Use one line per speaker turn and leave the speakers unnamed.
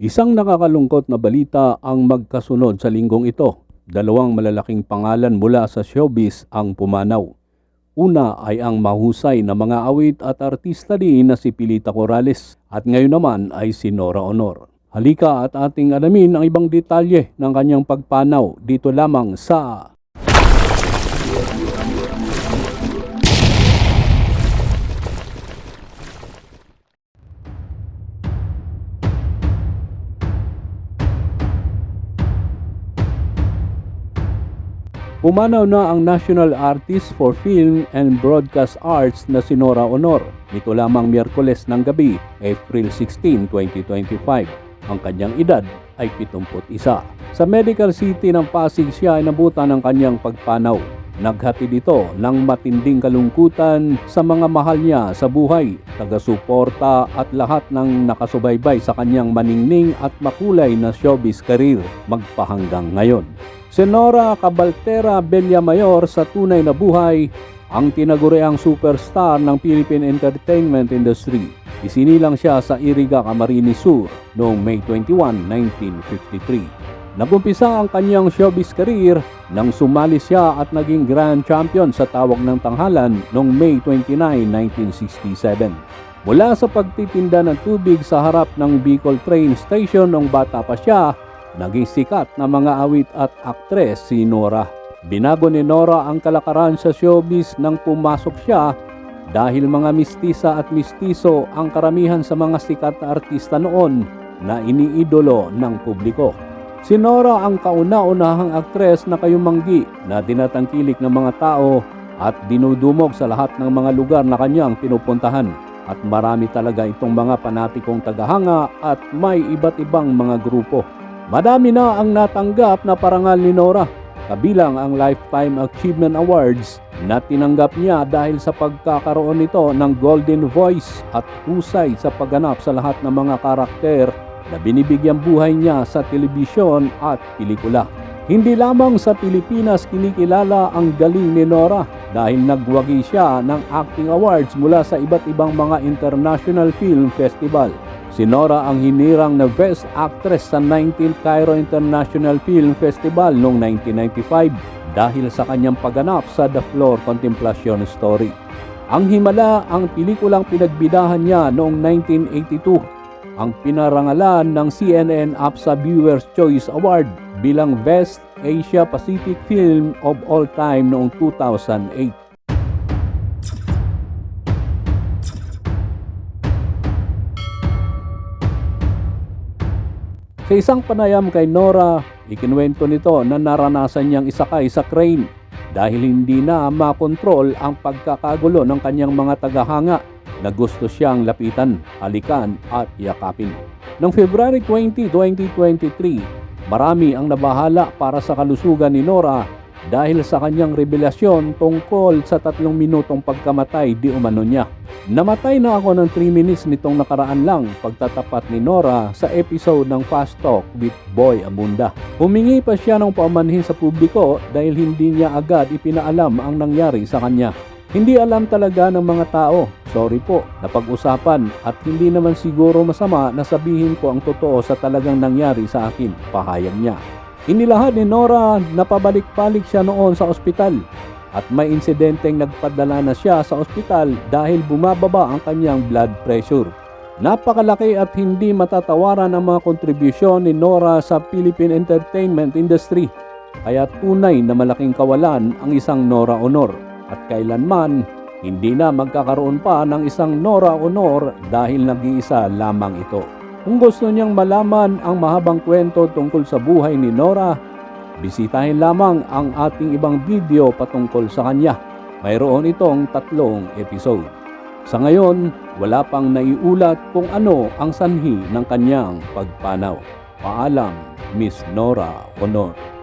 Isang nakakalungkot na balita ang magkasunod sa linggong ito. Dalawang malalaking pangalan mula sa showbiz ang pumanaw. Una ay ang mahusay na mga awit at artista din na si Pilita Corrales at ngayon naman ay si Nora Honor. Halika at ating alamin ang ibang detalye ng kanyang pagpanaw dito lamang sa Pumanaw na ang National Artist for Film and Broadcast Arts na si Nora Honor. Nito lamang Miyerkules ng gabi, April 16, 2025. Ang kanyang edad ay 71. Sa Medical City ng Pasig siya ay nabutan ng kanyang pagpanaw. Naghatid ito ng matinding kalungkutan sa mga mahal niya sa buhay, taga-suporta at lahat ng nakasubaybay sa kanyang maningning at makulay na showbiz career magpahanggang ngayon. Senora Cabaltera Mayor sa tunay na buhay, ang tinaguriang superstar ng Philippine entertainment industry. Isinilang siya sa Iriga, Camarines Sur noong May 21, 1953. Nagumpisa ang kanyang showbiz career nang sumali siya at naging grand champion sa tawag ng tanghalan noong May 29, 1967. Mula sa pagtitinda ng tubig sa harap ng Bicol Train Station noong bata pa siya, naging sikat na mga awit at aktres si Nora. Binago ni Nora ang kalakaran sa showbiz nang pumasok siya dahil mga mistisa at mistiso ang karamihan sa mga sikat na artista noon na iniidolo ng publiko. Si Nora ang kauna-unahang aktres na kayumanggi na dinatangkilik ng mga tao at dinudumog sa lahat ng mga lugar na kanyang pinupuntahan. At marami talaga itong mga panatikong tagahanga at may iba't ibang mga grupo. Madami na ang natanggap na parangal ni Nora, kabilang ang Lifetime Achievement Awards na tinanggap niya dahil sa pagkakaroon nito ng Golden Voice at husay sa pagganap sa lahat ng mga karakter na binibigyan buhay niya sa telebisyon at pelikula. Hindi lamang sa Pilipinas kinikilala ang galing ni Nora dahil nagwagi siya ng acting awards mula sa iba't ibang mga international film festival. Si Nora ang hinirang na Best Actress sa 19th Cairo International Film Festival noong 1995 dahil sa kanyang pagganap sa The Floor Contemplation Story. Ang himala ang pelikulang pinagbidahan niya noong 1982 ang pinarangalan ng CNN APSA Viewers Choice Award bilang Best Asia Pacific Film of All Time noong 2008. Sa isang panayam kay Nora, ikinuwento nito na naranasan niyang isakay sa crane dahil hindi na makontrol ang pagkakagulo ng kanyang mga tagahanga na gusto siyang lapitan, halikan at yakapin. Noong February 20, 2023, marami ang nabahala para sa kalusugan ni Nora dahil sa kanyang revelasyon tungkol sa tatlong minutong pagkamatay di umano niya. Namatay na ako ng 3 minutes nitong nakaraan lang pagtatapat ni Nora sa episode ng Fast Talk with Boy Abunda. Humingi pa siya ng paumanhin sa publiko dahil hindi niya agad ipinaalam ang nangyari sa kanya. Hindi alam talaga ng mga tao. Sorry po, napag-usapan at hindi naman siguro masama na sabihin ko ang totoo sa talagang nangyari sa akin, pahayag niya. Inilahad ni Nora na pabalik-balik siya noon sa ospital at may insidenteng nagpadala na siya sa ospital dahil bumababa ang kanyang blood pressure. Napakalaki at hindi matatawaran ang mga kontribusyon ni Nora sa Philippine entertainment industry. Kaya tunay na malaking kawalan ang isang Nora Honor at kailanman hindi na magkakaroon pa ng isang Nora Honor dahil nag-iisa lamang ito. Kung gusto niyang malaman ang mahabang kwento tungkol sa buhay ni Nora, bisitahin lamang ang ating ibang video patungkol sa kanya. Mayroon itong tatlong episode. Sa ngayon, wala pang naiulat kung ano ang sanhi ng kanyang pagpanaw. Paalam, Miss Nora Honor.